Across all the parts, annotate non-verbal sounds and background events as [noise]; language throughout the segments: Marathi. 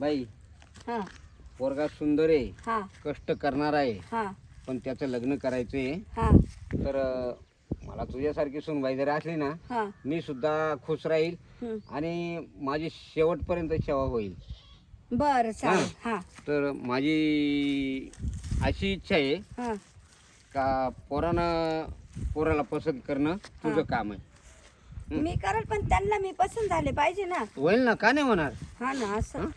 बाई हा. पोरगा सुंदर आहे हा. कष्ट करणार आहे हा. पण त्याचं लग्न करायचं आहे हा. तर अं, मला तुझ्यासारखी सुनबाई जर असली ना हा. मी सुद्धा खुश राहील. आणि माझी शेवटपर्यंत सेवा होईल. बरं चालेल. हा? तर माझी अशी इच्छा आहे हा. का पोरानं पोराला पसंत करणं तुझं काम आहे. मी करेल पण त्यांना मी पसंत झाले पाहिजे ना. होईल ना का नाही होणार? हा ना असं.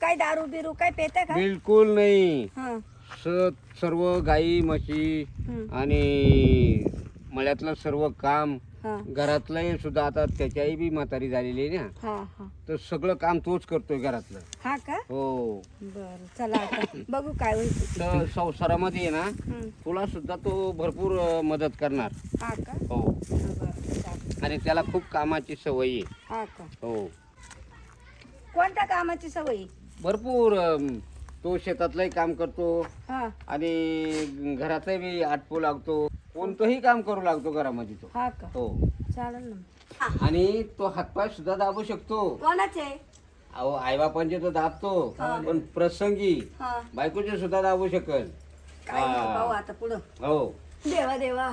काय दारू बिरू काय पेता का? बिलकुल नाही. हा. स- सर्व गाई म्हशी. आणि मळ्यातलं सर्व काम हा. घरातलंही सुद्धा आता त्याच्याही बी म्हातारी झालेली आहे ना. हा हा. तर सगळं काम तोच करतोय घरातलं. हा का? हो. बरं चला आता. बघू काय होईल. तर संसारामध्ये आहे ना. तुला सुद्धा तो भरपूर अं, मदत करणार. हा का? हो. बरं चालेल. आणि त्याला खूप कामाची सवय आहे. हा का? हो. कोणत्या कामाची सवय? भरपूर तो शेतातलंही काम करतो हा. आणि घरातही बी आटपू लागतो. कोणतंही काम करू लागतो घरामध्ये तो. हा का? हो. चालेल ना. आणि तो हातपाय सुद्धा दाबू शकतो. कोणाचे? अहो आईबापांचे तो दाबतो. पण प्रसंगी हा. बायकोचे सुद्धा दाबू शकल. काय नाही हा. पाहू आता पुढं. हो. देवा देवा.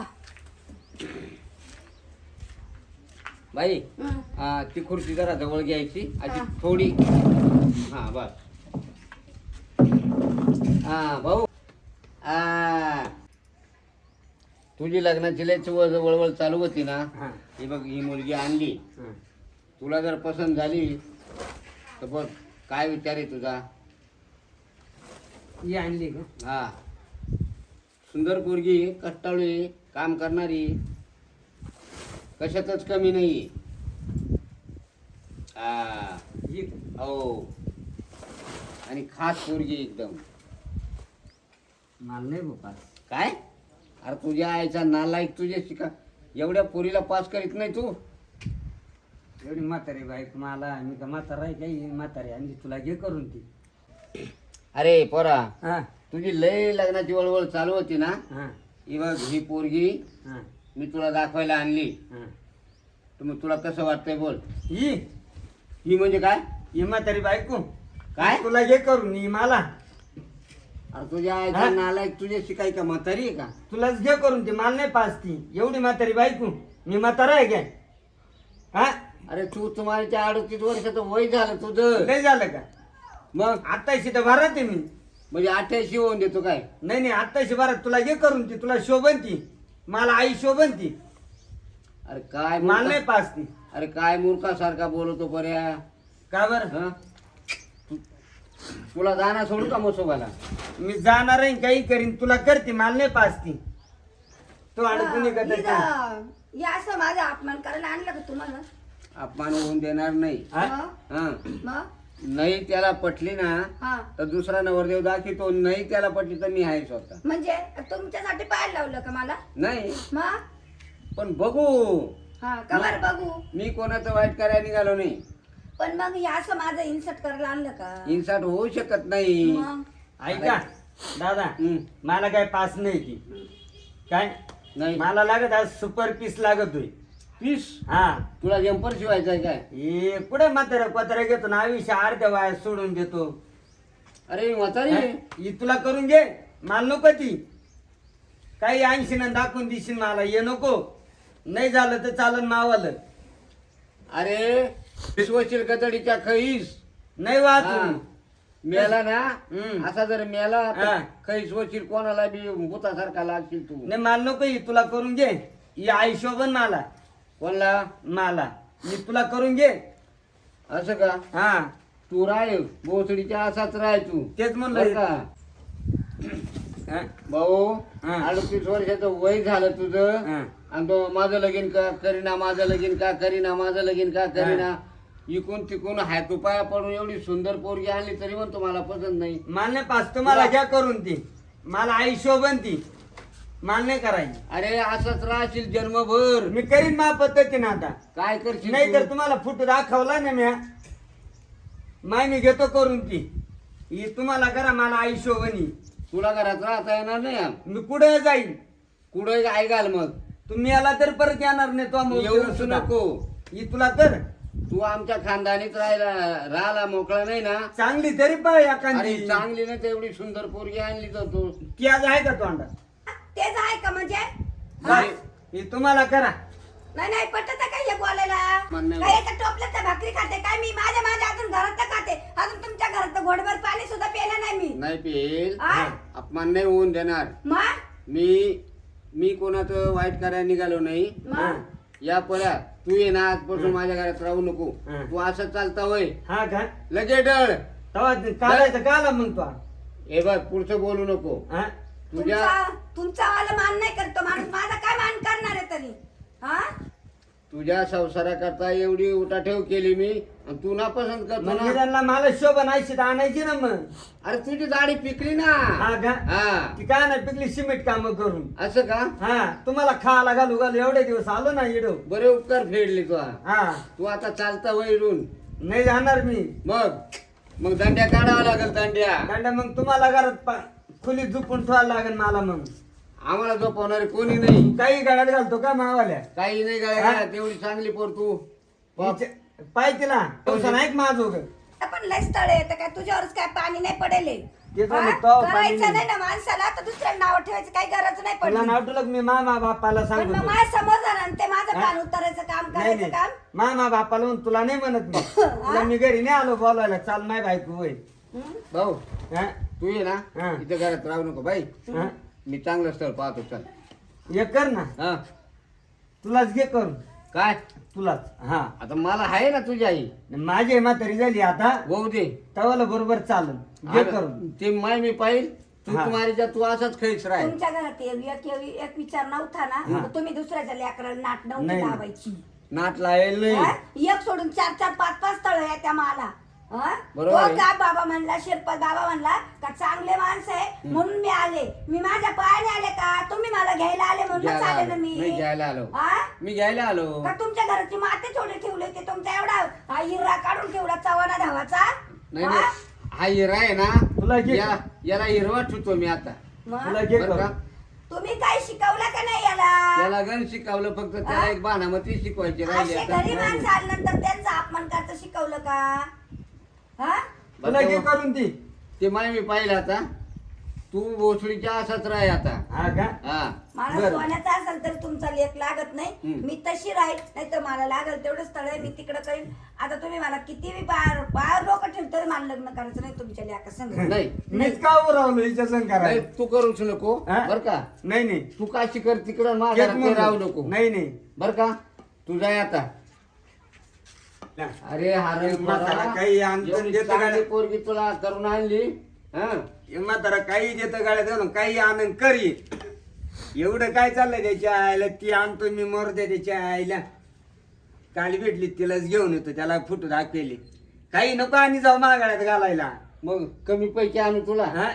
बाई. हा, ती खुर्ची जरा जवळ घ्यायची अशी. थोडी. हा बस. हा भाऊ. तुझी लग्नाची लय वळ- वळवळ चालू होती ना? ही. बघ ही मुलगी आणली. तुला जर पसंत झाली तर बघ काय विचार आहे तुझा? ही आणली का? हा. सुंदर पोरगी कष्टाळू काम करणारी. कशातच कमी नाही हा आणि खास पोरगी एकदम. माल नाही बाबा काय? अरे तुझ्या आईचा नालायक तुझ्या शिका. एवढ्या पोरीला पास करीत नाही तू? एवढी म्हातारी बाईक मला मी का म्हातारा आहे काही म्हातारी आणली तुला घे करून ती. अरे पोरा हा. तुझी लय लग्नाची वळवळ चालू होती ना? हा. ही बघ ही पोरगी हा. मी तुला दाखवायला आणली. हा. तर मग तुला कसं वाटतंय बोल. ही ही म्हणजे काय? ही म्हातारी बायको. काय? तुला घे करून ही मला. अरे तुझ्या आईचा हा? नालायक तुझ्या शिकाय का म्हातारी आहे का? तुलाच घे करून ती माल नाही पास ती एवढी म्हातारी बायको. मी म्हातारा आहे काय? हा? अरे तू तुम्हाला अडतीस वर्षाचं वय झालं तुझं. लय झालं का? मग? आत्ताशी तर भरत आहे मी. म्हणजे अठ्ठ्याऐंशी होऊन देतो काय? नाही नाही आत्ताशी भरत तुला घे करून ती तुला शोभन ती. मला आई शोभन ती. अरे काय माल मूर्खा- नाही पास ती अरे काय मूर्खासारखा बोलतो पर्या का बरं? हं? तुला जाणार सोडू का मसोबाला? मी जाणार आहे काही करीन. तुला करते माल नाही पास ती तो अडकून इथं या असं माझा अपमान करायला आणलं का तुम्हाला? अपमान होऊन देणार नाही. हा? हं. मग? नाही त्याला पटली ना हा. तर दुसरा नवरदेव दाखवतो नाही त्याला पटली तर मी आहे स्वतः. म्हणजे तुमच्यासाठी पाहायला लावलं का मला? नाही. मग पण बघू. हा कवर बघू? मी कोणाचं वाईट करायला निघालो नाही. पण मग या असं माझं इन्सर्ट करायला आणलं का? इन्साट होऊ शकत नाही. मग? ऐका दादा. मला काय पास नाही ती. काय? नाही. मला लागत आज सुपर पीस लागत होय पीस हा. तुला जम्पर शिवायचा आहे काय? हे कुठे म्हातारा पत्रा घेतो ना? आयुष्य अर्ध्या वाया सोडून देतो. अरे म्हातारी. ही? तुला करून घे. माल नको ती. काही ऐंशी ना दाखवून देशील मला. ये नको. नाही झालं तर चालन मावालं. अरे विश्वशील कतडीच्या खैस नाही हा. वाचून मेला ना? हम्म. असा जर मेला तर हा. खैस वशील कोणाला बी भूतासारखा लागशील तू. नाही माल नको ही तुला करून घे. ही आई शोभन मला. कोणला मला मी तुला करून घे. असं का? हा. तू राय भोसडीच्या असाच राय तू. तेच म्हणलं. का? हा, भाऊ हा. अडतीस वर्षाचं वय झालं तुझं. हा. आणि तो माझं लगीन का करीना माझं लगीन का करीना माझं लगीन का करीना. इकून तिकून हात पाया पडून एवढी सुंदर पोरगी आणली तरी पण तुम्हाला पसंत नाही. मान्य पास तुम्हाला घ्या करून ती. मला आई शोभन ती. मान्य करायची. अरे असंच राहशील जन्मभर. मी करीन मा पद्धतीने आता. काय करशील नाही तर तू? तुम्हाला फुट दाखवला ना म्या. माय मी घेतो करून ती. ही तुम्हाला करा मला आई शोभनी तुला घरात राहता येणार नाही हा. मी कुठे जाईन? कुठं घाल मग. तुम्ही आला तर परत येणार नाही तो येऊच नको. ही तुला कर तू आमच्या खानदानीत राहिला राहिला मोकळा नाही ना? चांगली तरी पाय अरे एखादी चांगली ना तेवढी सुंदर पोरगी आणली तर तू. ती आज आहे का तोंडा तेच आहे का म्हणजे? हा? नाही, हे तुम्हाला करा. नाही नाही पटत काय हे बोलायला? म्हणणं- काय टोपल्यात भाकरी खाते? काय मी माझ्या माझ्या अजून घरात खाते? अजून तुमच्या घरात घोडभर पाणी सुद्धा प्यायला नाही मी. नाही पेल? अपमान नाही होऊन देणार. मग मी मी कोणाचं वाईट करायला निघालो नाही. मग या पर्या तू ये ना आजपासून माझ्या घरात राहू नको. हा. तू असं चालता होय. हा का? लगे डळ. तेव्हा ते काढायचं काला मग तो हे बघ पुढचं बोलू नको. हा? तुझ्या तुमचा तुमचा वाला मान नाही करतो माणूस. माझा काय मान करणार आहे तरी? हा? तुझ्या संसाराकरता एवढी उठाठेव केली मी आणि तू ना पसंत करतो मग ना निरांना मला शोभा नाही तर आणायची ना मग. अरे तुझी दाढी पिकली ना. हा का? हा. ती काय नाही पिकली सिमेंट काम करून. असं का? हा तुम्हाला खायला घालू घालू एवढे दिवस आलो ना इडो. बरे उपकार फेडले तू हा. तू आता चालता वैरून. नाही जाणार मी. मग? मग दांड्या काढावा लागेल दांड्या. दांडा मग तुम्हाला घरात पा- खोलीत झोपून ठेवायला लागेल मला मग. आम्हाला झोपवणारे कोणी नाही. काही गाड्यात घालतो का मावाल्या? काही नाही गाड्या? गाड्या तेवढी चांगली पोर तू. हिच्या- पाय तिला. तसं नाही माझ आपण लय स्थळ आहे. तर काय तुझ्यावरच काय पाणी नाही पडेल? हे. ते झालं? तवा पाणी करायचं नाही. नाही ना माणसाला. तर दुसऱ्या नाव ठेवायचं काही गरज नाही तुला पडली. नाव मी मामा बापाला पण सांगतो मग माझ्यासमोर जाणार ते माझं हा? कान उतरायचं काम नाही करायचं नाही. काम. मामा बापाला म्हणून तुला नाही म्हणत मी. [laughs] तुला मी घरी नाही आलो बोलायला. चाल नाही बायको होय. हं? भाऊ हा? तू ये ना हा. इथे घरात राहू नको बाई. हा? मी चांगलं स्थळ पाहतो चल. हे कर ना. हा. तुलाच घे करून. काय? तुलाच. हा. आता मला आहे ना तुझी आई. माझी म्हातारी झाली आता. होऊ दे. तवाला बरोबर चालल घे अगं, करून. ते माय मी पाहिल. तू हा. तुम्हारीच्या तू असाच खेळच राह. तुमच्या घरात एक एक एक विचार नव्हता ना? हा. तर तुम्ही दुसऱ्याच्या लेकराला नाट नव्हती नाही. लावायची. नाट लावेल हा? नाही एक सोडून चार चार पाच पाच तळ आहे त्या मला. हा? बरोबर तो आहे. का? बाबा म्हणला शिरपत बाबा म्हणला का चांगले माणसं आहे? म्हणून मी आले. मी माझ्या पायाने आले का? तुम्ही मला घ्यायला आले म्हणूनच घ्यायला आले ना आलो. मी. नाही घ्यायला आलो. हा? मी घ्यायला आलो. का तुमच्या घराची माते थोडे ठेवले होते? तुमचा एवढा हा हिरा काढून ठेवला चव्हाणा धावाचा? नाही हा? नाही. हा हिरा आहे तुला ना घे. या- याला हिरवा ठेवतो मी आता. मग? तुला घे बरं का? करून तुम्ही काय शिकवलं का नाही याला? त्याला गण शिकवलं फक्त त्याला एक बाणामती शिकवायची राहिली असे आता माणसं आल्यानंतर त्यांचा अपमान करता शिकवलं का? हा? तुला घे करून ती? ते माय मी पाहिलं आता. तू भोसडीच्या असाच राह आता. हा का? हा. मला बरं. सोन्याचा असेल तर तुमचा लेख लागत नाही. हम्म. मी तशी राहील नाही तर मला लागल तेवढं स्थळ आहे मी तिकडे करीन. आता तुम्ही मला किती बी बाहेर बाहेर लोक ठेवून तरी मला लग्न करायचं नाही तुमच्या लेखा संग. नाही. मीच का हिच्या संग नाही, करायला? तू करूच नको. हा? बर का? नाही नाही. तू काशी कर तिकडं. राहू नको. नाही नाही. बर का? तू जाय आता. अरे हारे म्हातारा काही आणतं देतं गाड्या. पोरगी तुला करून आणली हा? म्हातारा काही देतं घालून काही आनंद करी एवढं काय चाललंय त्याच्या आईला? ती आणतो मी मरते त्याच्या आईला. काल भेटली तिलाच घेऊन येतो त्याला फोटो दाखवले. काही नको आणि जाऊ मागाळ्यात घालायला. मग कमी पैकी आणू तुला? हा?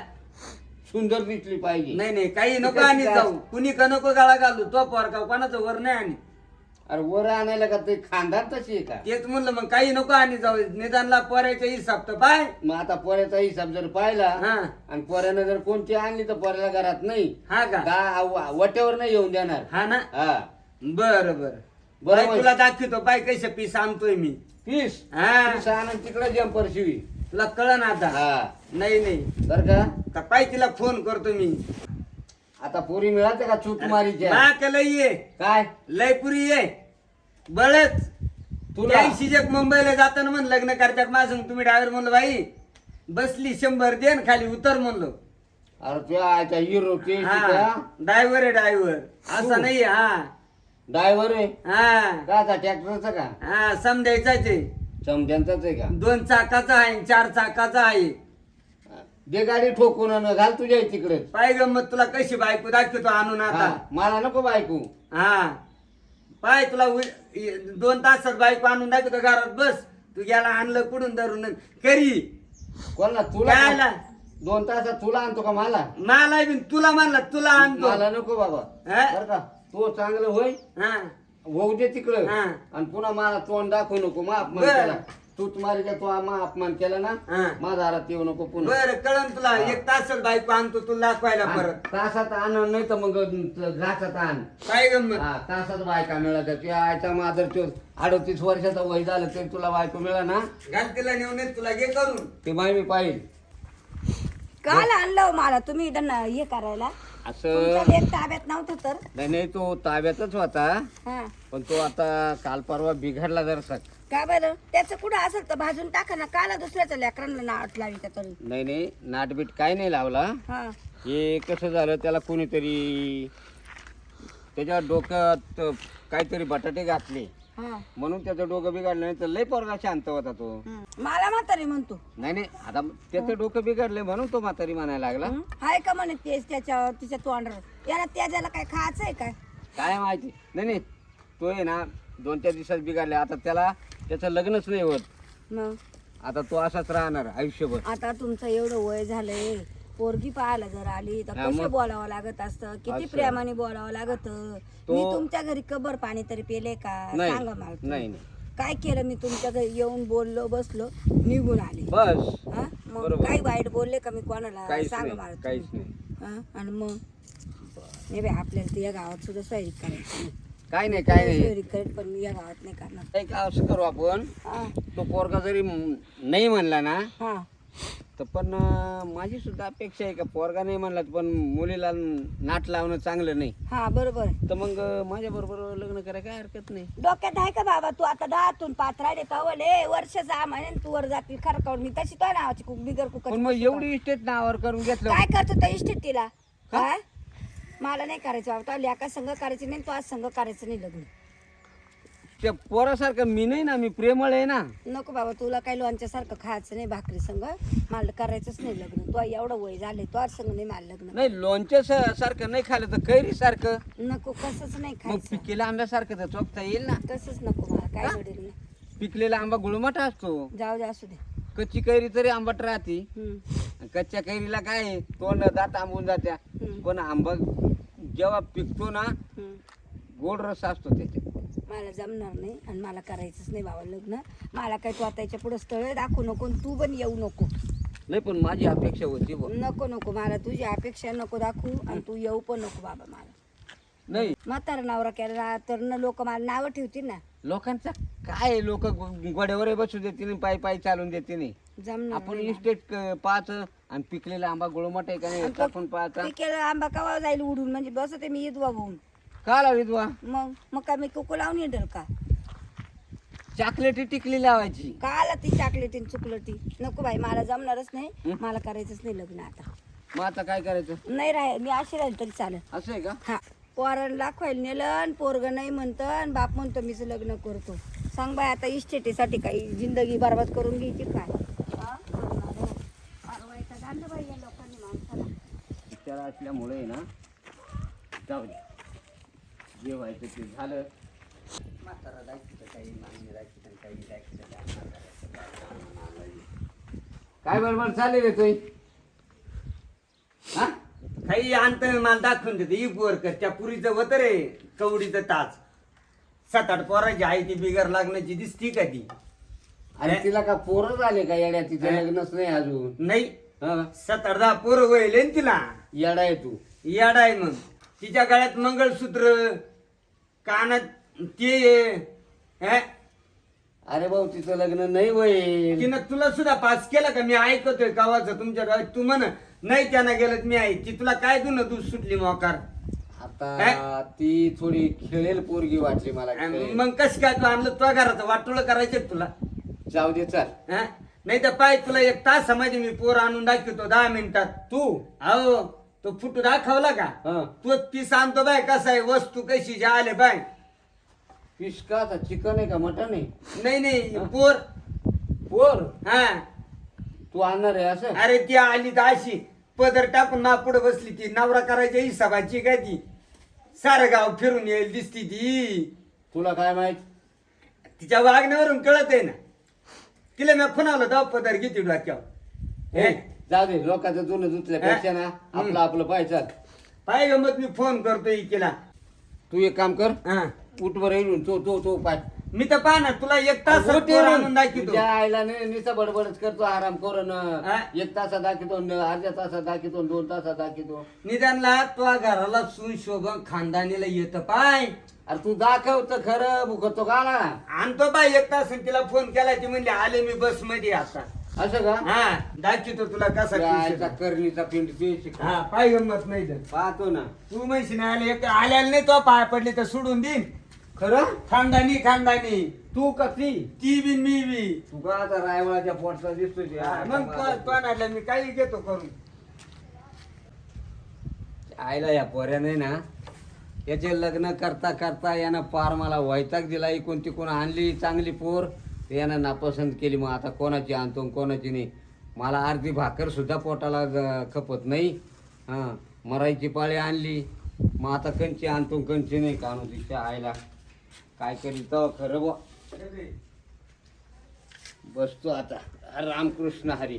सुंदर दिसली पाहिजे. नाही नाही काही नको आणि? जाऊ. कुणी का नको गाळा घालू? तो पोर का कोणाचं वर नाही आणि. अरे वर आणायला का ते खानदार तशी आहे का? तेच म्हणलं मग काही नको आणि जाऊ. निदानला पोरायच्या हिसाब तर पाय. मग आता पोऱ्याचा हिसाब जर पाहिला हा. आणि पोऱ्यानं जर कोणती आणली तर पोऱ्याला घरात नाही हा का? गा- व- वट्यावर नाही येऊन देणार. हा ना? हा. बर बर. बरं, बाई, तुला दाखवतो बाय कशा पीस आणतोय मी. पीस? हा. पीस आणून तिकडे जम्पर शिवी तुला कळन आता. हा. नाही नाही. बर का? का पाय तिला फोन करतो मी. आता पोरी मिळाते का चूक नाक लय ये? काय? लयपुरी ये. बळच. तुला? शिजक मुंबईला जाताना म्हण लग्न करतात माझं. तुम्ही ड्रायव्हर म्हणलं बाई बसली शंभर दे न खाली उतर म्हणलो. अरे तुझ्या आयचा हिरो ते हा. ड्रायव्हर आहे ड्रायव्हर असा? नाही हा. ड्रायव्हर आहे? हा. का आता ट्रॅक्टरचा का? हा समजायचाच आहे. समजांचाच आहे का? दोन चाकाचा आहे चार चाकाचा आहे. दे गाडी ठोकून आण, घाल तुझ्या तिकडे पाय गंमत तुला कशी बायको दाखवतो आणून आता? मला नको बायको. हा. पाय तुला उ- इ- दोन तासात बायको आणून दाखवतो घरात बस. तू गेला आणलं कुठून धरून करी. कोणाला? तुला काय आला? दोन तासात तुला आणतो का मला? मला बी तुला म्हणला तुला आणतो. मला नको बाबा. हा? बर का? तो चांगलं होय. हा. होऊ दे तिकडं. हा. आणि पुन्हा मला तोंड दाखवू नको माफ बर. तू तुम्हाला तो आम्हा अपमान केला ना? हा. माझा दारात येऊ नको पुन्हा. बर कळन तुला. एक तासल बायको आणतो तुला दाखवायला आण. परत. तासात आण नाही तर मग घासात आण. काय गंमत? हा तासात बायका मिळत तुझ्या आयचा मादर तो अडतीस वर्षाचा वय झालं तरी तुला बायको मिळा ना. घाल तिला नेऊन ये, तुला घे करून. ते माय मी पाहिजे काल आणलं हो मला. तुम्ही इथं न- हे करायला. असं लेक ताब्यात नव्हतं तर. नाही नाही तो ताब्यातच होता. हा. पण तो आता काल परवा बिघडला जरसा. का बरं? त्याचं कुठं असेल तर भाजून टाका ना. काला दुसऱ्याच्या लेकरांना नाट लावी त्या तरी. नाही नाही. नाटबीट काय नाही लावला. हा. हे कसं झालं त्याला कोणीतरी त्याच्या डोक्यात काहीतरी बटाटे घातले. हा. म्हणून त्याचं डोकं बिघडलं नाही तर लय पोरगा शांत होता तो. हं. मला म्हातारी म्हणतो. नाही नाही. आता त्याचं डोकं बिघडलंय म्हणून तो म्हातारी म्हणायला लागला. हं? हाय का म्हणे तेच त्याच्या तिच्या तोंडावर? याला त्याच्याला काय खायचंय काय? काय माहिती? नाही नाही. तो आहे ना दोन चार दिवसात बिघडले. आता त्याला त्याचं लग्नच नाही होत मग आता तो असाच राहणार आयुष्यभर आता तुमचं एवढं वय झालंय पोरगी पाहायला जर आली तर हा, कसं मग? बोलावं लागत असतं किती. प्रेमाने बोलावं लागत तो- मी तुमच्या घरी कबर पाणी तरी पेले का नाही सांगा मला तुम्ही. नाही नाही काय केलं मी तुमच्या घरी येऊन बोललो बसलो निघून आले बस हा? मग बरोबर. काही वाईट बोलले का मी कोणाला काहीच सांगा नाही मला काहीच तुम्ही. नाही हा? आणि मग नाही बाई आपल्याला तर या गावात सुद्धा सोयरी करायची नाही. काय नाही काय नाही. सोयरी करेल पण मी या गावात नाही करणार. एक असं करू आपण. हा. तो पोरगा जरी म- नाही म्हणला ना हा. तर पण अं, माझी सुद्धा अपेक्षा आहे का पोरगा नाही म्हणला तर पण मुलीला नाट लावणं चांगलं नाही. हा बरोबर आहे. तर मग माझ्या बरोबर लग्न करायला काय हरकत नाही? डोक्यात आहे का बाबा तू आता दहातून पाच राहिले कवले वर्ष सहा महिने तू वर जातील खरं काढून मी तशी तो नावाची कुक बिगर कुकर पण मग एवढी इस्टेट नावावर करून घेतलं. काय करतो त्या इस्टेटीला? काय मला नाही करायचं बाबा. लेका संघ करायचं नाही तू आज संघ करायचं नाही लग्न. त्या पोरासारखं मी नाही ना मी प्रेमळ आहे ना. नको बाबा तुला काही लोणच्या सारखं खायचं नाही भाकरी संघ. मला करायचंच नाही लग्न. तू एवढं वय झालंय तू आज संघ नाही मला लग्न. नाही लोणच्या सारखं नाही खाल्लं तर कैरी सारखं नको कसंच नाही मग खायचं. पिकेला आंब्यासारखं तर चोखता येईल ना. तसंच नको मला काय घडेल नाही. पिकलेला आंबा गुळमटा असतो. जाऊ दे असू दे. कच्ची कैरी तरी आंबट राहते. हम्म. कच्च्या कैरीला काय आहे? तोंड दात आंबून जात्या. हम्म. पण आंबा जेव्हा पिकतो ना. गोड रस असतो त्याच्यात. मला जमणार नाही आणि मला करायचंच नाही बाबा लग्न. मला काय तू आता याच्यापुढे स्थळ दाखवू नको आणि तू पण येऊ नको. नाही पण माझी अपेक्षा होती. नको नको. मला तुझी अपेक्षा नको दाखवू आणि तू येऊ पण नको बाबा मला. नाही. म्हातारा नवरा केला तर न लोक मला नावं ठेवतील ना? लोकांचा काय लोक गोड्यावर बसू देते नाही पायी पायी चालून देते नाही जमणार आपण नाही इस्टेट पाहायचं आणि पिकलेला आंबा गुळमट आहे का नाही टाकून मी केलं आंबा कवा जाईल उडून? म्हणजे बसते मी विधवा होऊन का लावी तुला मग मग काय मी कुकू लावून येईल का? चॉकलेटी टिकली लावायची. का आला ती चॉकलेटी चुकलटी नको बाई मला जमणारच नाही. मला करायचंच नाही लग्न आता. मग आता काय करायचं? नाही राह मी अशी राहील तरी चालेल. असं आहे का? हा. पोरांना दाखवायला नेलं आणि पोरग नाही म्हणतं आणि बाप म्हणतो मीच लग्न करतो. सांग बाय आता इस्टेटीसाठी काही जिंदगी बरबाद करून घ्यायची काय हा? फार वैताग आणलं बाई या लोकांनी माणसाला. त्याला असल्यामुळे ना जाऊ दे. जे व्हायचं ते झालं. म्हातारा जायचं तर काही मागणी जायची तर काही जायचं काय बरोबर चालेल हा? काही आणत मला दाखवून देते. ही पोर कर. त्या पुरीचं होत रे. कवडीचं ताच सात आठ पोराची आहे ती बिगर लागण्याची दिसती का ती? अरे. तिला का पोरं झाले का येड्या तिचं? लग्नच नाही अजून. नाही. हा. सात आठ दहा पोरं होईल तिला. येडा आहे तू. याड आहे मग. तिच्या गळ्यात मंगळसूत्र कानात ते हे? अरे भाऊ तिचं लग्न नाही होईल. तिनं तुला सुद्धा पास केला का? मी ऐकतोय गावाचं तुमच्या गावात तू म्हण नाही त्यानं गेलं तर मी ऐक ती तुला काय तू दूध सुटली मोकार? आता ती थोडी खेळेल पोरगी वाटली मला खेळेल. मग कस काय तू आणलं? तुझ्या घराचं वाटोळ करायचं तुला? जाऊ दे चाल. नाही तर पाय तुला एक तास समाधी मी पोर आणून दाखवतो दहा मिनिटात. तू? हो. तो फुटू दाखवला का? हा. तू ती सांगतो बाय कसा आहे वस्तू कशी जे आले बाय. फिश का आता? चिकन आहे का? मटन आहे? नाही नाही पोर. पोर? हा. तू आणणार आहे असं? अरे ती आली तर अशी पदर टाकून ना पुढे बसली ती नवरा करायच्या हिसाबाची काय ती? सारं गाव फिरून येईल दिसती ती. तुला काय माहीत? तिच्या वागण्यावरून कळत आहे ना. तिला मी खुणावलं तेव्हा पदर किती डोक्यावर. हे, जाऊ दे लोकांचं जुनं धुतल्यापेक्षा ना आपलं आपलं पाय चाल. पाय गमत मी फोन करतो इकेला तू एक काम कर हा. उठ बरं येऊन तो तो तो पाय. मी तर पाहा ना तुला एक तास आणून दाखवतो. तुझ्या आईला नि- निसा बडबडच करतो आराम करून. हा? एक तासात दाखवतो न अर्ध्या तासात दाखवतो न दोन तासात दाखवतो. निदानला तुझ्या घराला सुशोभन खानदानीला येतं पाय. अरे तू दाखव तर खरं भुकतो का ना आणतो बाय एक तास तिला फोन केला ती म्हणली आले मी बसमध्ये आता. असं का? हा दाखवतो तुला कसा आहे. करणीचा पिंड ते. हा पाय गंमत नाही तर. पाहतो ना. तू म्हणशील ना आले एक आल्याला नाही तो पाय पडले तर सोडून देईन. खरं? खानदानी खानदानी. तू का ती? ती बी मी बी. तू का आता रायवळाच्या पोटचा दिसतो ते. मग आणला मी काही घेतो करून. आईला या पोऱ्याने ना याचे लग्न करता करता यानं पार मला वैताग दिला इकून तिकून आणली चांगली पोर. यानं नापसंत केली मग आता कोणाची आणतो कोणाची नाही. मला अर्धी भाकरसुद्धा पोटाला खपत नाही. हां मरायची पाळी आणली. मग आता कंची आणतो कणची कंची नाही. का तिच्या आईला काय करीत खरं बुवा बसतो आता. रामकृष्ण हरी.